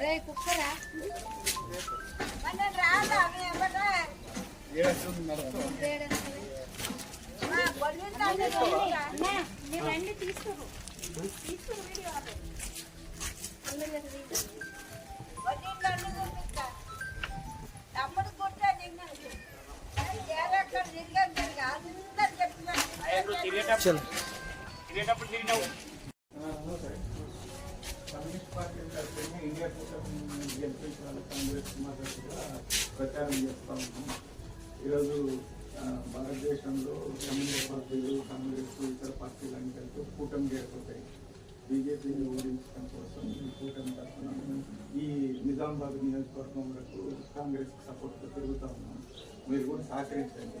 రే కుక్కరా రండి తీసుకోరు తీసుకోరు వీడియో తమ్ముడు కొట్టా తిన్నాడు ఏరక్కడ తిరిగాడు కమ్యూనిస్ట్ పార్టీ తరఫున ఇండియా కూటమి గెలిపించాలి కాంగ్రెస్ ప్రచారం చేస్తా ఉన్నాం ఈరోజు భారతదేశంలో కమ్యూనిస్ట్ పార్టీలు కాంగ్రెస్ ఇతర పార్టీలు అన్ని కలిపి కూటమి ఏర్పడతాయి బీజేపీని ఓడించడం కోసం ఈ కూటమి తరఫున ఈ నిజామాబాద్ నియోజకవర్గం వరకు కాంగ్రెస్ సపోర్ట్తో తిరుగుతూ ఉన్నాం. మీరు కూడా సహకరించండి.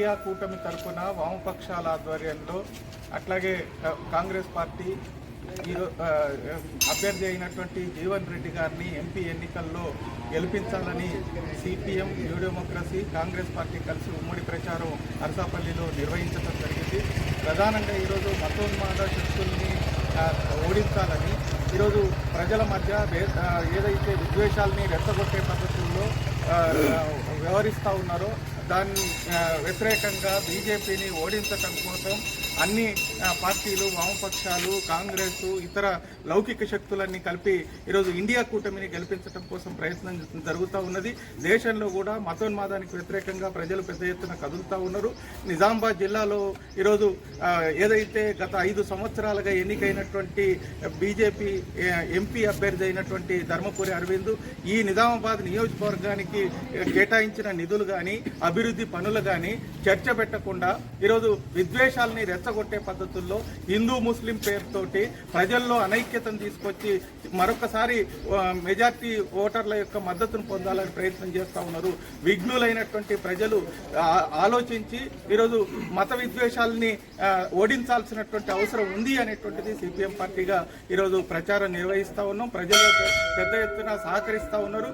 ఇండియా కూటమి తరఫున వామపక్షాల ఆధ్వర్యంలో అట్లాగే కాంగ్రెస్ పార్టీ ఈరోజు అభ్యర్థి అయినటువంటి జీవన్ రెడ్డి గారిని ఎంపీ ఎన్నికల్లో గెలిపించాలని సిపిఎం న్యూ డెమోక్రసీ కాంగ్రెస్ పార్టీ కలిసి ఉమ్మడి ప్రచారం అరసాపల్లిలో నిర్వహించడం జరిగింది. ప్రధానంగా ఈరోజు మతోన్మాద శక్తుల్ని ఓడించాలని ఈరోజు ప్రజల మధ్య ఏదైతే విద్వేషాలని రెచ్చగొట్టే పద్ధతుల్లో వ్యవహరిస్తూ ఉన్నారో దాన్ని వ్యతిరేకంగా బీజేపీని ఓడించటం కోసం అన్ని పార్టీలు వామపక్షాలు కాంగ్రెస్ ఇతర లౌకిక శక్తులన్నీ కలిపి ఈరోజు ఇండియా కూటమిని గెలిపించడం కోసం ప్రయత్నం జరుగుతూ ఉన్నది. దేశంలో కూడా మతోన్మాదానికి వ్యతిరేకంగా ప్రజలు పెద్ద ఎత్తున కదులుతూ ఉన్నారు. నిజామాబాద్ జిల్లాలో ఈరోజు ఏదైతే గత ఐదు సంవత్సరాలుగా ఎన్నికైనటువంటి బీజేపీ ఎంపీ అభ్యర్థి అయినటువంటి ధర్మపురి అరవింద్ ఈ నిజామాబాద్ నియోజకవర్గానికి కేటాయించిన నిధులు కానీ అభివృద్ధి పనులు కానీ చర్చ పెట్టకుండా ఈరోజు విద్వేషాలని రెచ్చగొట్టే పద్ధతుల్లో హిందూ ముస్లిం పేరుతోటి ప్రజల్లో అనైక్యతను తీసుకొచ్చి మరొకసారి మెజార్టీ ఓటర్ల యొక్క మద్దతును పొందాలని ప్రయత్నం చేస్తూ ఉన్నారు. విఘ్నులైనటువంటి ప్రజలు ఆలోచించి ఈరోజు మత విద్వేషాలని ఓడించాల్సినటువంటి అవసరం ఉంది అనేటువంటిది సిపిఎం పార్టీగా ఈరోజు ప్రచారం నిర్వహిస్తూ ఉన్నాం. ప్రజలు పెద్ద ఎత్తున సహకరిస్తూ ఉన్నారు.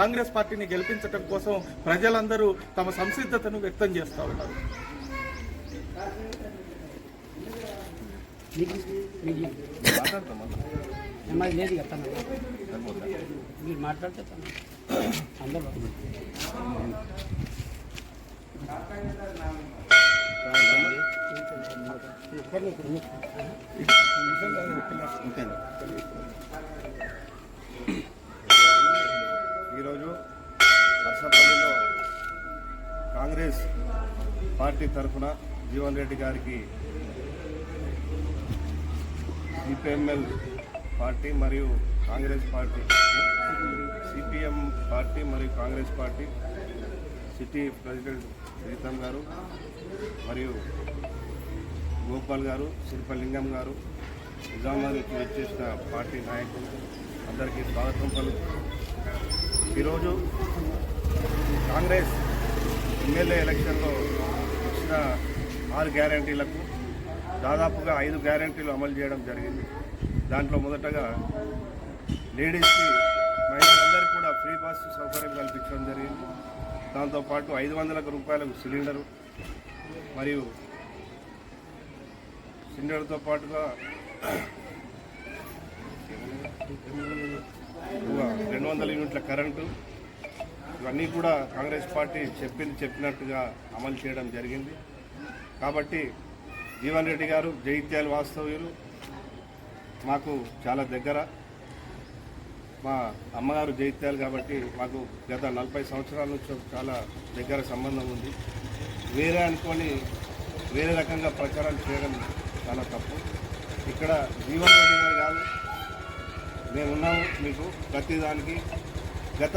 కాంగ్రెస్ పార్టీని గెలిపించడం కోసం ప్రజలందరూ తమ సంసిద్ధతను వ్యక్తం చేస్తూ ఉన్నారు. మాది లేదు చెప్తాను మీరు మాట్లాడితే అందరూ ఈరోజు నర్సపల్లిలో కాంగ్రెస్ పార్టీ తరఫున జీవన్ రెడ్డి గారికి సిపిఎంఎల్ పార్టీ మరియు కాంగ్రెస్ పార్టీ. సిపిఎం పార్టీ మరియు Congress party. City president Pritam గారు మరియు గోపాల్ గారు శిల్పలింగం గారు నిజామాబాద్ వచ్చేసిన పార్టీ నాయకులు అందరికీ స్వాగతం పలుకుతూ ఈరోజు కాంగ్రెస్ ఎమ్మెల్యే ఎలక్షన్లో ఇచ్చిన ఆరు గ్యారంటీలకు దాదాపుగా ఐదు గ్యారంటీలు అమలు చేయడం జరిగింది. దాంట్లో మొదటగా లేడీస్కి మహిళలందరికీ కూడా ఫ్రీ బస్ సౌకర్యం కల్పించడం జరిగింది. దాంతోపాటు ఐదు వందల రూపాయలకు సిలిండరు మరియు సిలిండర్తో పాటుగా రెండు వందల యూనిట్ల కరెంటు ఇవన్నీ కూడా కాంగ్రెస్ పార్టీ చెప్పింది చెప్పినట్టుగా అమలు చేయడం జరిగింది. కాబట్టి జీవన్ రెడ్డి గారు జైత్యాల వాస్తవ్యులు మాకు చాలా దగ్గర. మా అమ్మగారు జైత్యాలు కాబట్టి మాకు గత నలభై సంవత్సరాల నుంచి చాలా దగ్గర సంబంధం ఉంది. వేరే అనుకొని వేరే రకంగా ప్రచారం చేయడం చాలా తప్పు. ఇక్కడ జీవన్ రెడ్డి గారు కాదు మేమున్నాము మీకు ప్రతిదానికి. గత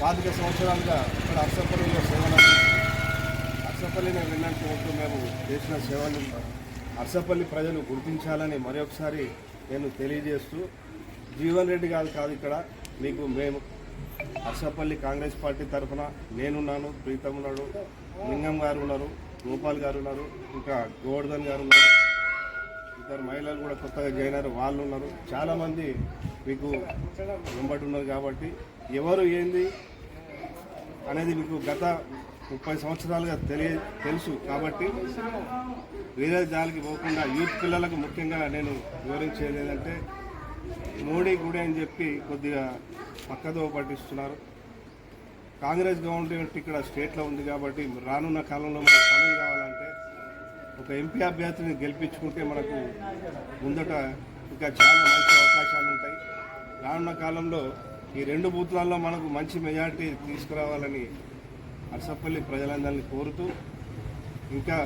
పాతిక సంవత్సరాలుగా ఇక్కడ అర్సపల్లిలో సేవలు అర్సపల్లిని విన్నట్టు ఉంటూ మేము చేసిన సేవలు అర్సపల్లి ప్రజలు గుర్తించాలని మరొకసారి నేను తెలియజేస్తూ జీవన్ రెడ్డి గారు కాదు ఇక్కడ. మీకు మేము అర్సపల్లి కాంగ్రెస్ పార్టీ తరఫున నేనున్నాను ప్రీతం ఉన్నాడు లింగం గారు ఉన్నారు గోపాల్ గారు ఉన్నారు ఇంకా గోవర్ధన్ గారు ఉన్నారు. ఇద్దరు మహిళలు కూడా కొత్తగా జాయిన్ అయ్యారు వాళ్ళు ఉన్నారు. చాలామంది మీకు వెంబడి ఉన్నారు కాబట్టి ఎవరు ఏంది అనేది మీకు గత ముప్పై సంవత్సరాలుగా తెలియ తెలుసు కాబట్టి వేరే దానికి పోకుండా యూత్ పిల్లలకు ముఖ్యంగా నేను వివరించేది ఏంటంటే మోడీ గుడి అని చెప్పి కొద్దిగా పక్కదో పట్టిస్తున్నారు. కాంగ్రెస్ గవర్నమెంట్ ఇక్కడ స్టేట్లో ఉంది కాబట్టి రానున్న కాలంలో మనకు పనులు కావాలంటే ఒక ఎంపీ అభ్యర్థిని గెలిపించుకుంటే మనకు ముందట ఇంకా చాలా మంచి అవకాశాలు ఉంటాయి. రానున్న కాలంలో ఈ రెండు బూత్లలో మనకు మంచి మెజార్టీ తీసుకురావాలని అర్సపల్లి ప్రజలందరినీ కోరుతూ ఇంకా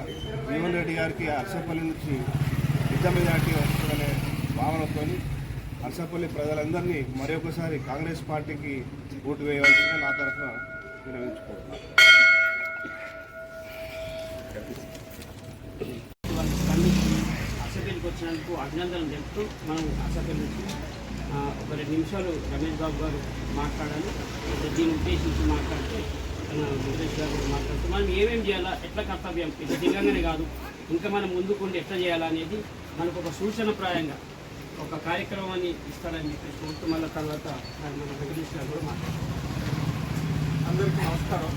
జీవన్ రెడ్డి గారికి అర్సపల్లి నుంచి పెద్ద మెజార్టీ వస్తుందనే భావనతో అర్సపల్లి ప్రజలందరినీ మరొకసారి కాంగ్రెస్ పార్టీకి ఓటు వేయవలసిందిగా నా తరఫున వినవించుకుంటున్నాను. అసెంబ్లీకి వచ్చినందుకు అభినందనలు తెలుపుతూ మనం అసెంబ్లీ నుంచి ఒక రెండు నిమిషాలు రమేష్ బాబు గారు మాట్లాడాలి. దీన్ని ఉద్దేశించి మాట్లాడితే తన గారు మాట్లాడుతూ మనం ఏమేమి చేయాలా? ఎట్లా కర్తవ్యం? ఇది దిగంగానే కాదు. ఇంకా మనం ముందుకుండి ఎట్లా చేయాలా అనేది మనకు ఒక సూచనప్రాయంగా ఒక కార్యక్రమాన్ని ఇస్తాడని చెప్పేసి కోరుతూ మళ్ళీ తర్వాత మన వెంకటేష్ గారు కూడా మాట్లాడతాం అందరికీ నమస్కారం.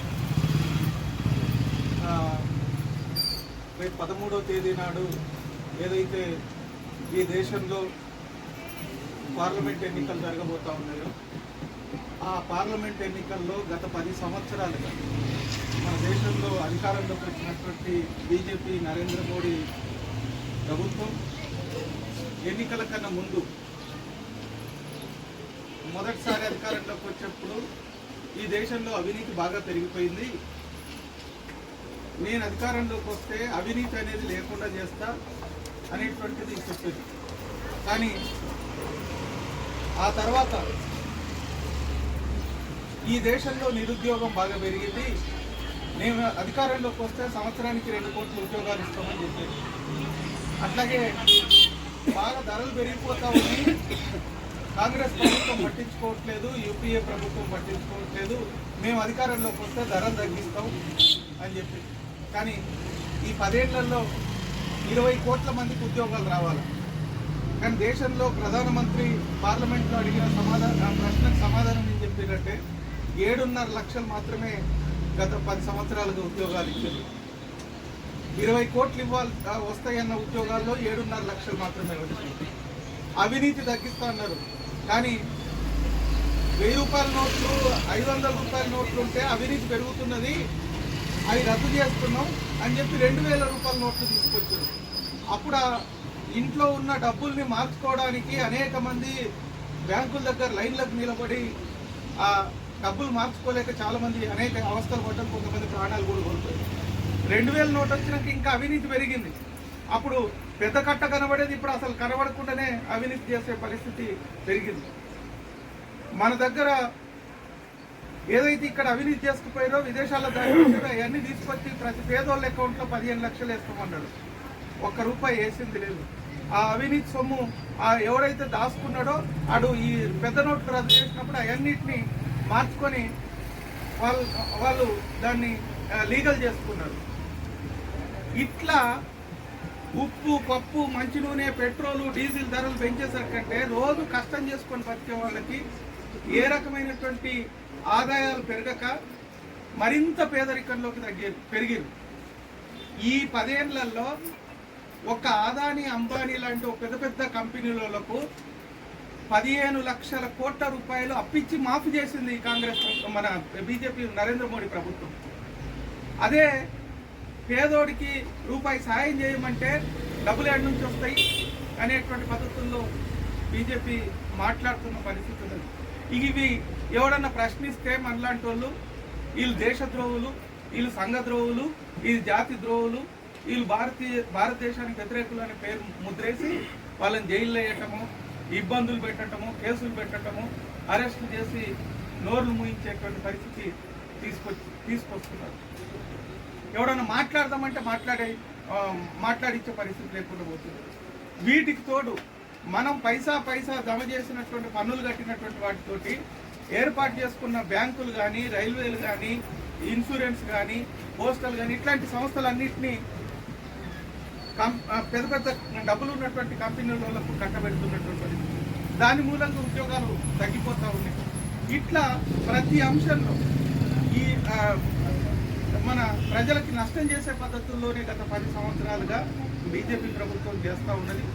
రేపు పదమూడవ తేదీ నాడు ఏదైతే ఈ దేశంలో పార్లమెంట్ ఎన్నికలు జరగబోతా ఉన్నాయో ఆ పార్లమెంట్ ఎన్నికల్లో గత పది సంవత్సరాలుగా మన దేశంలో అధికారంలోకి వచ్చినటువంటి బీజేపీ నరేంద్ర మోడీ ప్రభుత్వం ఎన్నికల కన్నా ముందు మొదటిసారి అధికారంలోకి వచ్చినప్పుడు ఈ దేశంలో అవినీతి బాగా పెరిగిపోయింది. నేను అధికారంలోకి వస్తే అవినీతి అనేది లేకుండా చేస్తా అనేటువంటిది చెప్పింది. కానీ ఆ తర్వాత ఈ దేశంలో నిరుద్యోగం బాగా పెరిగింది. నేను అధికారంలోకి వస్తే సంవత్సరానికి రెండు కోట్ల ఉద్యోగాలు ఇస్తామని చెప్పేది అట్లాగే బాగా ధరలు పెరిగిపోతా ఉన్నాయి. కాంగ్రెస్ ప్రభుత్వం పట్టించుకోవట్లేదు యూపీఏ ప్రభుత్వం పట్టించుకోవట్లేదు. మేము అధికారంలోకి వస్తే ధరలు తగ్గిస్తాం అని చెప్పి. కానీ ఈ పదేళ్ళలో ఇరవై కోట్ల మందికి ఉద్యోగాలు రావాలి. కానీ దేశంలో ప్రధానమంత్రి పార్లమెంట్లో అడిగిన సమాధానం ఆ ప్రశ్నకు సమాధానం ఏం చెప్పారంటే ఏడున్నర లక్షలు మాత్రమే గత పది సంవత్సరాలుగా ఉద్యోగాలు ఇచ్చారు ఇరవై కోట్లు ఇవ్వాలి వస్తాయన్న ఉద్యోగాల్లో ఏడున్నర లక్షలు మాత్రమే వచ్చింది అవినీతి తగ్గిస్తా అన్నారు. కానీ వెయ్యి రూపాయల నోట్లు ఐదు వందల రూపాయల నోట్లు ఉంటే అవినీతి పెరుగుతున్నది. అవి రద్దు చేస్తున్నాం అని చెప్పి రెండు వేల రూపాయల నోట్లు తీసుకొచ్చారు. అప్పుడు ఇంట్లో ఉన్న డబ్బుల్ని మార్చుకోవడానికి అనేక మంది బ్యాంకుల దగ్గర లైన్లకు నిలబడి ఆ డబ్బులు మార్చుకోలేక చాలా మంది అనేక అవస్థలు పడ్డం కొంతమంది ప్రాణాలు కూడా కోల్పోయాయి రెండు వేల నోట్ వచ్చినాక ఇంకా అవినీతి పెరిగింది. అప్పుడు పెద్ద కట్ట కనబడేది ఇప్పుడు అసలు కనబడకుండానే అవినీతి చేసే పరిస్థితి పెరిగింది. మన దగ్గర ఏదైతే ఇక్కడ అవినీతి చేసుకుపోయారో విదేశాల్లో దాచుకుంటారో అవన్నీ తీసుకొచ్చి ప్రతి పేదోళ్ళ అకౌంట్లో పదిహేను లక్షలు వేసుకోమన్నాడు. ఒక్క రూపాయి వేసింది లేదు. ఆ అవినీతి సొమ్ము ఆ ఎవడైతే దాచుకున్నాడో అడు ఈ పెద్ద నోట్లు రద్దు చేసినప్పుడు అవన్నిటిని మార్చుకొని వాళ్ళు వాళ్ళు దాన్ని లీగల్ చేసుకున్నారు. ఇట్లా ఉప్పు పప్పు మంచి నూనె పెట్రోలు డీజిల్ ధరలు పెంచేసరికంటే రోజు కష్టం చేసుకొని బతికే వాళ్ళకి ఏ రకమైనటువంటి ఆదాయాలు పెరగక మరింత పేదరికంలోకి తగ్గే పెరిగారు ఈ పదేళ్ళలో ఒక ఆదాని అంబానీ లాంటి పెద్ద పెద్ద కంపెనీలకు పదిహేను లక్షల కోట్ల రూపాయలు అప్పిచ్చి మాఫీ చేసింది ఈ కాంగ్రెస్ మన బీజేపీ నరేంద్ర మోడీ ప్రభుత్వం. అదే పేదోడికి రూపాయి సాయం చేయమంటే డబ్బులు ఎక్కడి నుంచి వస్తాయి అనేటువంటి పద్ధతుల్లో బీజేపీ మాట్లాడుతున్న పరిస్థితి ఉన్నది ఇవి ఎవడన్నా ప్రశ్నిస్తే మనలాంటి వాళ్ళు వీళ్ళు దేశద్రోహులు వీళ్ళు సంఘద్రోహులు వీళ్ళు జాతి ద్రోహులు వీళ్ళు భారతీయ భారతదేశానికి వ్యతిరేకులు అనే పేరు ముద్రేసి వాళ్ళని జైల్లో వేయటము ఇబ్బందులు పెట్టడము కేసులు పెట్టడము అరెస్ట్ చేసి నోర్లు మూయించేటువంటి పరిస్థితి తీసుకొచ్చి తీసుకొస్తున్నారు. ఎవడన్నా మాట్లాడదామంటే మాట్లాడే మాట్లాడించే పరిస్థితి లేకుండా పోతుంది. వీటికి తోడు మనం పైసా పైసా జమ చేసినటువంటి పన్నులు కట్టినటువంటి వాటితోటి ఏర్పాటు చేసుకున్న బ్యాంకులు కానీ రైల్వేలు కానీ ఇన్సూరెన్స్ కానీ పోస్టల్ కానీ ఇట్లాంటి సంస్థలన్నింటినీ పెద్ద పెద్ద డబ్బులు ఉన్నటువంటి కంపెనీలకు కట్టబెడుతున్నటువంటి దాని మూలంగా ఉద్యోగాలు తగ్గిపోతూ ఉన్నాయి. ఇట్లా ప్రతి అంశంలో ఈ మన ప్రజలకి నష్టం చేసే పద్ధతుల్లోనే గత పది సంవత్సరాలుగా బీజేపీ ప్రభుత్వం చేస్తూ ఉన్నది.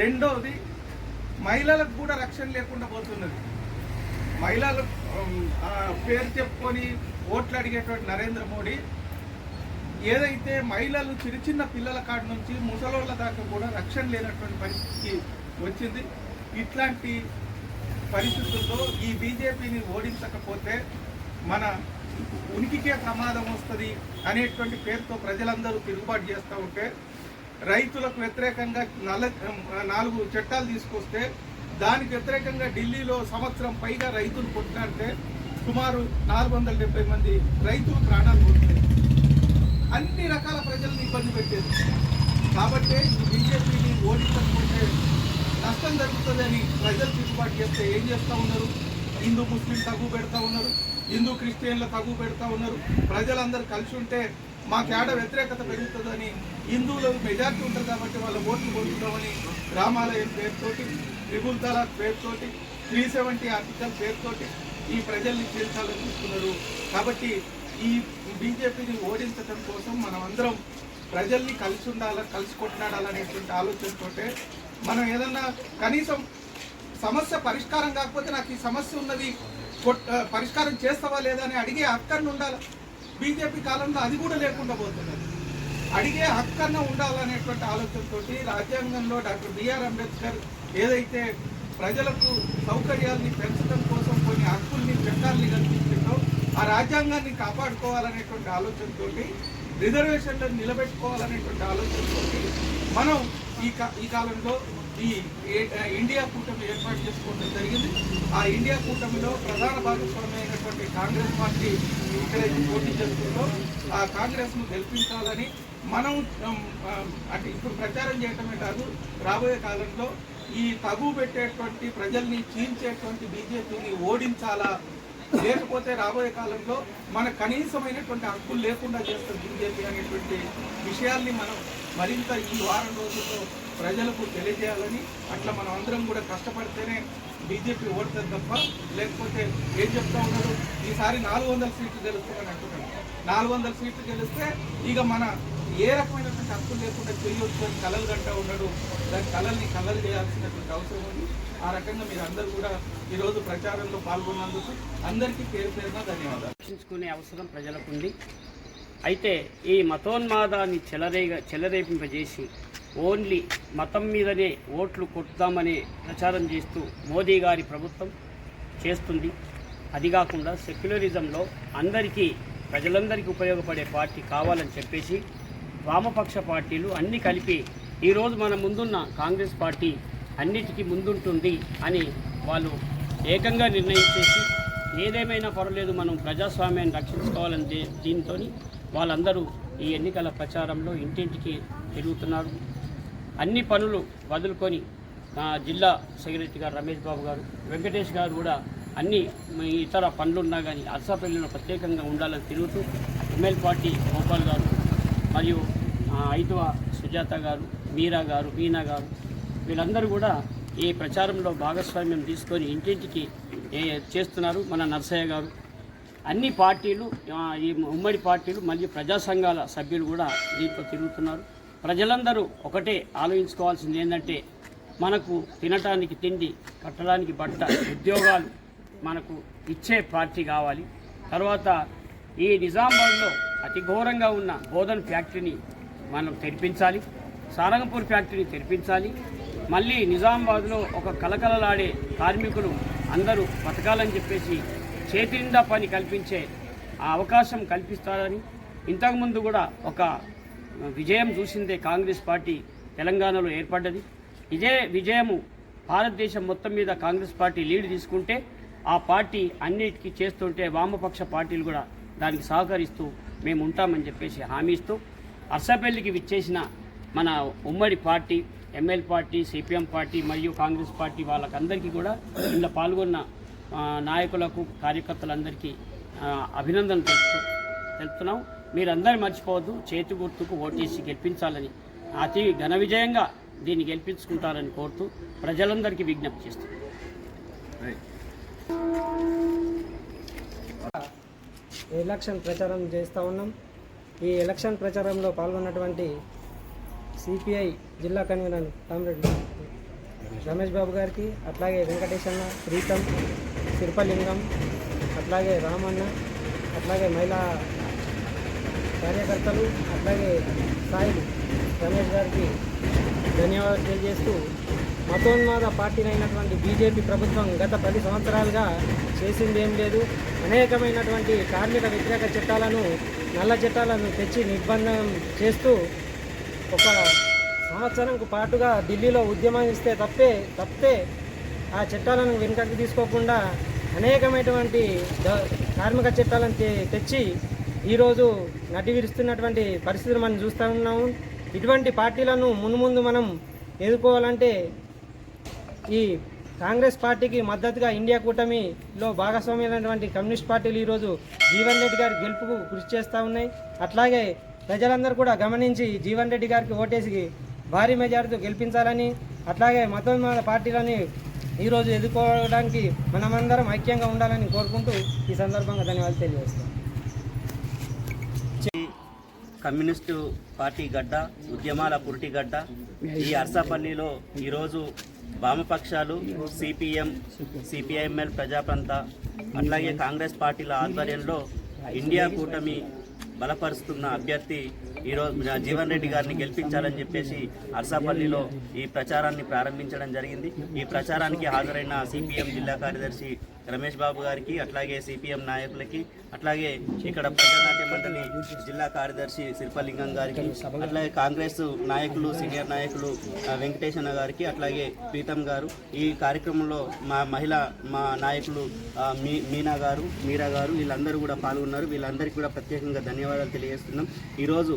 రెండోది మహిళలకు కూడా రక్షణ లేకుండా పోతున్నది. మహిళలు పేరు చెప్పుకొని ఓట్లు అడిగేటువంటి నరేంద్ర మోడీ ఏదైతే మహిళలు చిన్న చిన్న పిల్లల కాడ నుంచి ముసలోళ్ళ దాకా కూడా రక్షణ లేనటువంటి పరిస్థితికి వచ్చింది ఇట్లాంటి పరిస్థితుల్లో ఈ బీజేపీని ఓడించకపోతే మన ఉనికికే ప్రమాదం వస్తుంది అనేటువంటి పేరుతో ప్రజలందరూ తిరుగుబాటు చేస్తూ ఉంటే రైతులకు వ్యతిరేకంగా నల్ల నాలుగు చట్టాలు తీసుకొస్తే దానికి వ్యతిరేకంగా ఢిల్లీలో సంవత్సరం పైగా రైతులు కొట్లాడితే సుమారు నాలుగు వందల డెబ్బై మంది రైతులు ప్రాణాలు పోతున్నాయి అన్ని రకాల ప్రజలను ఇబ్బంది పెట్టేది. కాబట్టి బీజేపీని ఓడించకపోతే నష్టం జరుగుతుందని ప్రజలు తిరుగుబాటు చేస్తే ఏం చేస్తూ ఉన్నారు? హిందూ ముస్లిం తగు పెడతా ఉన్నారు. హిందూ క్రిస్టియన్ల తగు పెడతా ఉన్నారు. ప్రజలందరూ కలిసి ఉంటే మాకు ఏడ వ్యతిరేకత పెరుగుతుందని హిందువులకు మెజార్టీ ఉంటుంది కాబట్టి వాళ్ళ ఓట్లు పొందుతామని రామాలయం పేరుతోటి త్రిబుల్ తలాక్ పేరుతోటి త్రీ సెవెంటీ ఆర్టికల్ పేరుతోటి ఈ ప్రజల్ని చేర్చాలని చూస్తున్నారు. కాబట్టి ఈ బీజేపీని ఓడించడం కోసం మనం అందరం ప్రజల్ని కలిసి ఉండాలి కలిసి కొట్లాడాలనేటువంటి ఆలోచనతోటే మనం ఏదన్నా కనీసం సమస్య పరిష్కారం కాకపోతే నాకు ఈ సమస్య ఉన్నది పరిష్కారం చేస్తావా లేదా అని అడిగే హక్కన్న ఉండాలి? బీజేపీ కాలంలో అది కూడా లేకుండా పోతున్నది. అడిగే హక్కన్న ఉండాలనేటువంటి ఆలోచనతోటి రాజ్యాంగంలో డాక్టర్ బిఆర్ అంబేద్కర్ ఏదైతే ప్రజలకు సౌకర్యాల్ని పెంచడం కోసం కొన్ని హక్కుల్ని చట్టాల్ని కల్పించిందో ఆ రాజ్యాంగాన్ని కాపాడుకోవాలనేటువంటి ఆలోచనతో రిజర్వేషన్లను నిలబెట్టుకోవాలనేటువంటి ఆలోచనతో మనం ఈ ఈ కాలంలో ఈ ఇండియా కూటమి ఏర్పాటు చేసుకోవడం జరిగింది. ఆ ఇండియా కూటమిలో ప్రధాన భాగస్వామ్యమైనటువంటి కాంగ్రెస్ పార్టీ ఎక్కడైతే పోటీ చేస్తుందో ఆ కాంగ్రెస్ను గెలిపించాలని మనం అంటే ఇప్పుడు ప్రచారం చేయటమే కాదు రాబోయే కాలంలో ఈ తగు పెట్టేటువంటి ప్రజల్ని చీల్చేటువంటి బీజేపీని ఓడించాలా లేకపోతే రాబోయే కాలంలో మన కనీసమైనటువంటి హక్కులు లేకుండా చేస్తుంది బీజేపీ అనేటువంటి విషయాల్ని మనం మరింత ఈ వారం రోజుల్లో ప్రజలకు తెలియజేయాలని అట్లా మనం అందరం కూడా కష్టపడితేనే బీజేపీ ఓడుతుంది తప్ప లేకపోతే ఏం చెప్తా ఉన్నారు? ఈసారి నాలుగు వందల సీట్లు గెలుస్తామని అంటున్నారు. నాలుగు వందల సీట్లు గెలిస్తే ఇక మన ఏ రకమైనటువంటి హక్కులు లేకుండా చేయొచ్చు అని కలలు గంటా ఉన్నాడు దాని కళల్ని కలలు చేయాల్సినటువంటి అవసరం ఉంది. ఆ రకంగా మీరు అందరూ కూడా ఈరోజు ప్రచారంలో పాల్గొన్నందుకు అందరికీ పేరు పేరున ధన్యవాదాలు. రక్షించుకునే అవసరం ప్రజలకు ఉంది అయితే ఈ మతోన్మాదాన్ని చెలరేగ చెలరేపింపజేసి ఓన్లీ మతం మీదనే ఓట్లు కొట్టుదామనే ప్రచారం చేస్తూ మోదీ గారి ప్రభుత్వం చేస్తుంది. అది కాకుండా సెక్యులరిజంలో అందరికీ ప్రజలందరికీ ఉపయోగపడే పార్టీ కావాలని చెప్పేసి వామపక్ష పార్టీలు అన్నీ కలిపి ఈరోజు మన ముందున్న కాంగ్రెస్ పార్టీ అన్నిటికీ ముందుంటుంది అని వాళ్ళు ఏకంగా నిర్ణయించేసి ఏదేమైనా పర్వాలేదు మనం ప్రజాస్వామ్యాన్ని రక్షించుకోవాలని దీంతో వాళ్ళందరూ ఈ ఎన్నికల ప్రచారంలో ఇంటింటికి తిరుగుతున్నారు. అన్ని పనులు వదులుకొని జిల్లా సెక్రటరీ గారు రమేష్ బాబు గారు వెంకటేష్ గారు కూడా అన్ని ఇతర పనులున్నా కానీ అరసాపల్లిలో ప్రత్యేకంగా ఉండాలని తిరుగుతూ ఎమ్మెల్యే పార్టీ గోపాల్ గారు మరియు ఆ, ఐదువ సుజాత గారు మీరా గారు మీనా గారు వీళ్ళందరూ కూడా ఈ ప్రచారంలో భాగస్వామ్యం తీసుకొని ఇంటింటికి ఏ చేస్తున్నారు మన నర్సయ్య గారు. అన్ని పార్టీలు ఈ ఉమ్మడి పార్టీలు మళ్ళీ ప్రజా సంఘాల సభ్యులు కూడా దీంట్లో తిరుగుతున్నారు. ప్రజలందరూ ఒకటే ఆలోచించుకోవాల్సింది ఏంటంటే మనకు తినటానికి తిండి కట్టడానికి బట్ట ఉద్యోగాలు మనకు ఇచ్చే పార్టీ కావాలి. తర్వాత ఈ నిజామాబాద్లో అతి ఘోరంగా ఉన్న బోధన్ ఫ్యాక్టరీని మనం తెరిపించాలి. సారంగపూర్ ఫ్యాక్టరీని తెరిపించాలి. మళ్ళీ నిజామాబాద్లో ఒక కలకలలాడే కార్మికులు అందరూ బతకాలని చెప్పేసి చేతినిండా పని కల్పించే ఆ అవకాశం కల్పిస్తారని ఇంతకుముందు కూడా ఒక విజయం చూసిందే కాంగ్రెస్ పార్టీ తెలంగాణలో ఏర్పడ్డది. ఇదే విజయము భారతదేశం మొత్తం మీద కాంగ్రెస్ పార్టీ లీడ్ తీసుకుంటే ఆ పార్టీ అన్నిటికీ చేస్తుంటే వామపక్ష పార్టీలు కూడా దానికి సహకరిస్తూ మేము ఉంటామని చెప్పేసి హామీ ఇస్తూ అర్సపల్లికి విచ్చేసిన మన ఉమ్మడి party ML party CPM party మరియు కాంగ్రెస్ పార్టీ వాళ్ళకందరికీ కూడా ఇందులో పాల్గొన్న నాయకులకు కార్యకర్తలందరికీ అభినందనలు తెలుపుతూ తెలుపుతున్నాం. మీరందరూ మర్చిపోవద్దు. చేతి గుర్తుకు ఓటేసి గెలిపించాలని అతి ఘన విజయంగా దీన్ని గెలిపించుకుంటారని కోరుతూ ప్రజలందరికీ విజ్ఞప్తి చేస్తున్నాం. ఎలక్షన్ ప్రచారం చేస్తూ ఉన్నాం. ఈ ఎలక్షన్ ప్రచారంలో పాల్గొన్నటువంటి సిపిఐ జిల్లా కన్వీనర్ కామ్రేడ్ రమేష్ బాబు గారికి అట్లాగే వెంకటేశన్న ప్రీతం శిల్పలింగం అట్లాగే రామన్న అట్లాగే మహిళా కార్యకర్తలు అట్లాగే సాయి రమేష్ గారికి ధన్యవాదాలు తెలియజేస్తూ మతోన్మాద పార్టీలైనటువంటి బీజేపీ ప్రభుత్వం గత పది సంవత్సరాలుగా చేసింది ఏం లేదు. అనేకమైనటువంటి కార్మిక వ్యతిరేక చట్టాలను నల్ల చట్టాలను తెచ్చి నిర్బంధం చేస్తూ ఒక సంవత్సరంకు పాటుగా ఢిల్లీలో ఉద్యమం ఇస్తే తప్పే తప్పితే ఆ చట్టాలను వెనుకకు తీసుకోకుండా అనేకమైనటువంటి కార్మిక చట్టాలను తె- తెచ్చి ఈరోజు నటి విరుస్తున్నటువంటి పరిస్థితులు మనం చూస్తూ ఉన్నాము. ఇటువంటి పార్టీలను మున్ముందు మనం ఎదుర్కోవాలంటే ఈ కాంగ్రెస్ పార్టీకి మద్దతుగా ఇండియా కూటమిలో భాగస్వామ్యమైనటువంటి కమ్యూనిస్ట్ పార్టీలు ఈరోజు జీవన్ రెడ్డి గారి గెలుపుకు కృషి చేస్తూ ఉన్నాయి. అట్లాగే ప్రజలందరూ కూడా గమనించి జీవన్ రెడ్డి గారికి ఓటేసి భారీ మెజార్టీతో గెలిపించాలని అట్లాగే మతోన్మాద పార్టీలని ఈరోజు ఎదుర్కోవడానికి మనమందరం ఐక్యంగా ఉండాలని కోరుకుంటూ ఈ సందర్భంగా ధన్యవాదాలు తెలియజేస్తాం కమ్యూనిస్టు పార్టీ గడ్డ ఉద్యమాల పురిటిగడ్డ ఈ అర్సాపల్లిలో ఈరోజు వామపక్షాలు సిపిఎం సిపిఐఎంఎల్ ప్రజాప్రంత అట్లాగే కాంగ్రెస్ పార్టీల ఆధ్వర్యంలో ఇండియా కూటమి బలపరుస్తున్న అభ్యర్థి ఈరోజు జీవన్ రెడ్డి గారిని గెలిపించాలని చెప్పేసి అర్సాపల్లిలో ఈ ప్రచారాన్ని ప్రారంభించడం జరిగింది. ఈ ప్రచారానికి హాజరైన సిపిఎం జిల్లా కార్యదర్శి రమేష్ బాబు గారికి అట్లాగే సిపిఎం నాయకులకి అట్లాగే ఇక్కడ ప్రజానాట్య మండలి జిల్లా కార్యదర్శి శిల్పలింగం గారికి అట్లాగే కాంగ్రెస్ నాయకులు సీనియర్ నాయకులు వెంకటేశన్న గారికి అట్లాగే ప్రీతం గారు. ఈ కార్యక్రమంలో మా మహిళ మా నాయకులు మీ మీనా గారు మీరా గారు వీళ్ళందరూ కూడా పాల్గొన్నారు. వీళ్ళందరికీ కూడా ప్రత్యేకంగా ధన్యవాదాలు తెలియజేస్తున్నాం. ఈరోజు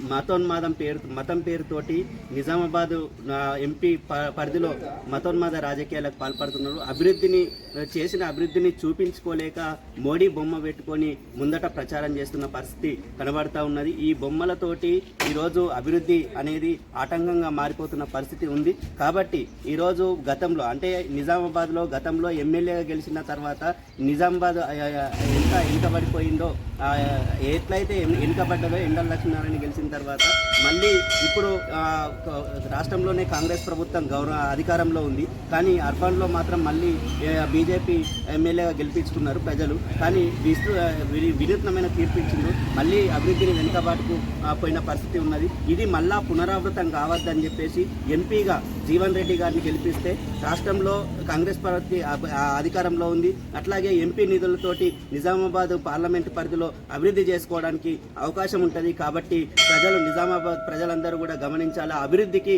మతోన్మాదం పేరు మతం పేరుతోటి నిజామాబాద్ ఎంపీ ప- పరిధిలో మతోన్మాద రాజకీయాలకు పాల్పడుతున్నారు. అభివృద్ధిని చేసిన అభివృద్ధిని చూపించుకోలేక మోడీ బొమ్మ పెట్టుకొని ముందట ప్రచారం చేస్తున్న పరిస్థితి కనబడతా ఉన్నది. ఈ బొమ్మలతోటి ఈరోజు అభివృద్ధి అనేది ఆటంకంగా మారిపోతున్న పరిస్థితి ఉంది. కాబట్టి ఈరోజు గతంలో అంటే నిజామాబాద్లో గతంలో ఎమ్మెల్యేగా గెలిచిన తర్వాత నిజామాబాద్ ఎంత వెనుకబడిపోయిందో ఎట్లయితే ఎన్- వెనుకబడ్డదో ఎండల లక్ష్మీనారాయణ గెలిచిన తర్వాత మళ్ళీ ఇప్పుడు రాష్ట్రంలోనే కాంగ్రెస్ ప్రభుత్వం గౌరవ అధికారంలో ఉంది. కానీ అర్బన్లో మాత్రం మళ్ళీ బీజేపీ ఎమ్మెల్యేగా గెలిపించుకున్నారు ప్రజలు. కానీ విస్తృ వినూత్నమైన తీర్పు మళ్ళీ అభివృద్ధిని వెనుకబాటుకు పోయిన పరిస్థితి ఉన్నది. ఇది మళ్ళా పునరావృతం కావద్దని చెప్పేసి ఎంపీగా జీవన్ రెడ్డి గారిని గెలిపిస్తే రాష్ట్రంలో కాంగ్రెస్ పార్టీ అధికారంలో ఉంది. అట్లాగే ఎంపీ నిధులతోటి నిజామాబాద్ పార్లమెంటు పరిధిలో అభివృద్ధి చేసుకోవడానికి అవకాశం ఉంటుంది. కాబట్టి ప్రజలు నిజామాబాద్ ప్రజలందరూ కూడా గమనించాలి? అభివృద్ధికి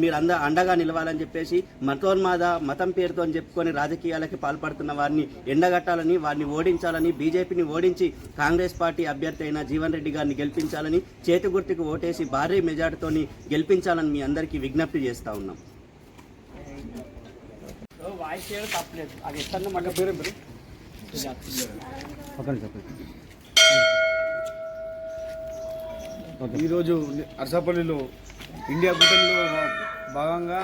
మీరు అంద అండగా నిలవాలని చెప్పేసి మతోన్మాద మతం పేరుతో చెప్పుకొని రాజకీయాలకి పాల్పడుతున్న వారిని ఎండగట్టాలని వారిని ఓడించాలని బీజేపీని ఓడించి కాంగ్రెస్ పార్టీ అభ్యర్థి అయిన జీవన్ రెడ్డి గారిని గెలిపించాలని చేతి గుర్తుకు ఓటేసి భారీ మెజార్టీతోని గెలిపించాలని మీ అందరికీ విజ్ఞప్తి చేస్తా ఉన్నాం. వాయిస్ చేయడం తప్పలేదు. అది మళ్ళీ పేరు ఈరోజు అరసాపల్లిలో ఇండియా కూటమిలో భాగంగా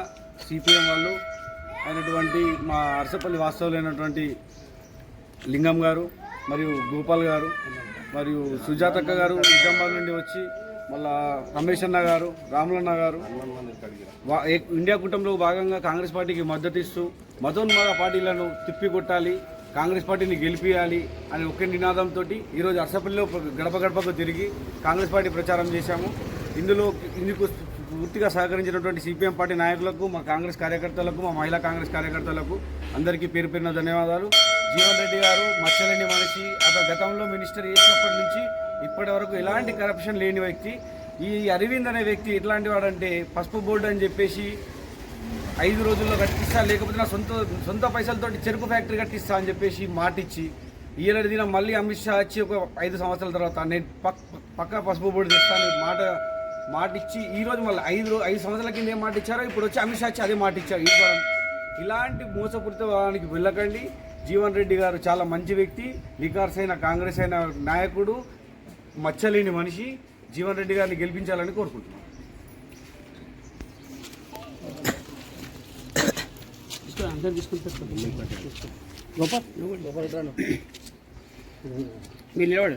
సిపిఎం వాళ్ళు అయినటువంటి మా అరసపల్లి వాస్తవులైనటువంటి లింగం గారు మరియు గోపాల్ గారు మరియు సుజాతక్క గారు నిజామాబాద్ నుండి వచ్చి మళ్ళా రమేష్ అన్న గారు రాములన్న గారు. ఏ- ఇండియా కూటమిలో భాగంగా కాంగ్రెస్ పార్టీకి మద్దతు ఇస్తూ మతోన్మాద పార్టీలను తిప్పికొట్టాలి. కాంగ్రెస్ పార్టీని గెలిపియాలి అని ఒకే నినాదంతో ఈరోజు అసెంబ్లీలో గడప గడపకు తిరిగి కాంగ్రెస్ పార్టీ ప్రచారం చేశాము. ఇందులో ఇందుకు పూర్తిగా సహకరించినటువంటి సిపిఎం పార్టీ నాయకులకు మా కాంగ్రెస్ కార్యకర్తలకు మా మహిళా కాంగ్రెస్ కార్యకర్తలకు అందరికీ పేరు పేరున ధన్యవాదాలు. జీవన్ రెడ్డి గారు మచ్చలేని మనిషి. అతను గతంలో మినిస్టర్ చేసినప్పటి నుంచి ఇప్పటి వరకు ఎలాంటి కరప్షన్ లేని వ్యక్తి. ఈ అరవింద్ అనే వ్యక్తి ఎట్లాంటి వాడంటే పసుపు బోర్డు అని చెప్పేసి ఐదు రోజుల్లో కట్టిస్తా లేకపోతే నా సొంత సొంత పైసలతోటి చెరుకు ఫ్యాక్టరీ కట్టిస్తా అని చెప్పేసి మాటిచ్చి ఈయన దిన మళ్ళీ అమిత్ షా వచ్చి ఒక ఐదు సంవత్సరాల తర్వాత నేను పక్ పక్క పసుపు బోర్డు తెస్తాను మాట మాటిచ్చి ఈరోజు మళ్ళీ ఐదు రోజు ఐదు సంవత్సరాల కింద ఏం మాట ఇచ్చారో ఇప్పుడు వచ్చి అమిత్ షా వచ్చి అదే మాట ఇచ్చారు ఈ వారం ఇలాంటి మోసపూరితానికి వెళ్ళకండి. జీవన్ రెడ్డి గారు చాలా మంచి వ్యక్తి నికార్స్ అయిన కాంగ్రెస్ అయిన నాయకుడు మచ్చలేని మనిషి. జీవన్ రెడ్డి గారిని గెలిపించాలని కోరుకుంటున్నాను. తీసుకో అందరు తీసుకుంటారు గోపాల్ మీరు నిలబడు